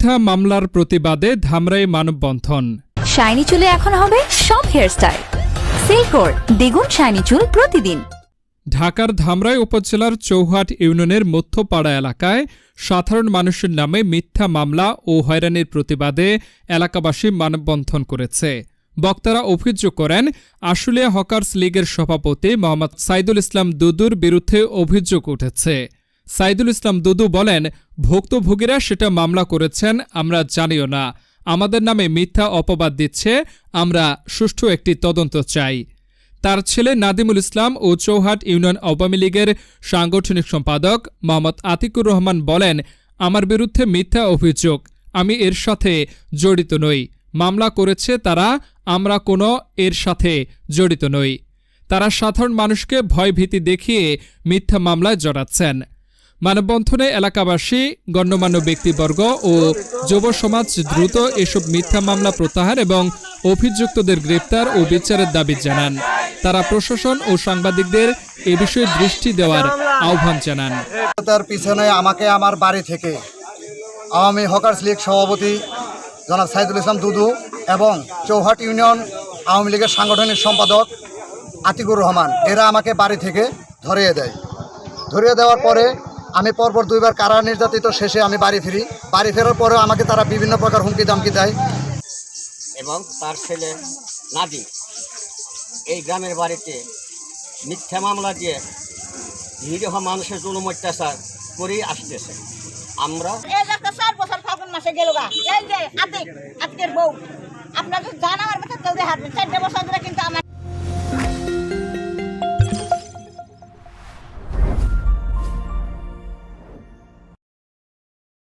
মিথ্যা মামলার প্রতিবাদে ধামরাই মানববন্ধন। শাইনি চুলে এখন হবে সব হেয়ারস্টাইল সিল্কোর দ্বিগুণ শাইনি চুল প্রতিদিন। ঢাকার ধামরাই উপজেলার চৌহাট ইউনিয়নের মধ্যপাড়া এলাকায় সাধারণ মানুষের নামে মিথ্যা মামলা ও হয়রানির প্রতিবাদে এলাকাবাসী মানববন্ধন করেছে। বক্তারা অভিযোগ করেন আশুলিয়া হকার্স লীগের সভাপতি মোহাম্মদ সাইদুল ইসলাম দুদুর বিরুদ্ধে অভিযোগ উঠেছে। সাইদুল ইসলাম দুদু বলেন, ভুক্তভোগীরা সেটা মামলা করেছেন, আমরা জানিও না। আমাদের নামে মিথ্যা অপবাদ দিচ্ছে, আমরা সুষ্ঠু একটি তদন্ত চাই। তার ছেলে নাদিমুল ইসলাম ও চৌহাট ইউনিয়ন আওয়ামী লীগের সাংগঠনিক সম্পাদক মোহাম্মদ আতিকুর রহমান বলেন, আমার বিরুদ্ধে মিথ্যা অভিযোগ, আমি এর সাথে জড়িত নই। মামলা করেছে তারা, আমরা কোনো এর সাথে জড়িত নই। তারা সাধারণ মানুষকে ভয়ভীতি দেখিয়ে মিথ্যা মামলায় জড়াচ্ছেন। মানববন্ধনে এলাকাবাসী, গণ্যমান্য ব্যক্তিবর্গ ও যুব সমাজ দ্রুত এসব মিথ্যা মামলা প্রত্যাহার এবং অভিযুক্তদের গ্রেপ্তার ও বিচারের দাবি জানান। তারা প্রশাসন ও সাংবাদিকদের এ বিষয়ে দৃষ্টি দেওয়ার আহ্বান জানান। তার পিছনে আমাকে আমার বাড়ি থেকে আওয়ামী হকার্স লীগ সভাপতি জনাব সাইদুল ইসলাম দুদু এবং চৌহাট ইউনিয়ন আওয়ামী লীগের সাংগঠনিক সম্পাদক আতিকুর রহমান, এরা আমাকে বাড়ি থেকে ধরিয়ে দেয়। ধরিয়ে দেওয়ার পরে আমি পরপর দুইবার কারা নির্যাতিত শেষে আমি বাড়ি ফিরি। বাড়ি ফেরার পরেও আমাকে তারা বিভিন্ন প্রকার হুমকি দামকি দেয়। এবং তার ছেলে নাদি এই গ্রামের বাড়িতে মিথ্যা মামলা দিয়ে নিরীহ মানুষের জুলুম অত্যাচার করেই আসতেছে। আমরা এই যে একটা চার বছর ফাগুন মাসে গেল আজকের বউ। আপনাদের জান আমার কথা কেউ হাঁটবেন চারটে বছর ধরে কিন্তু আমার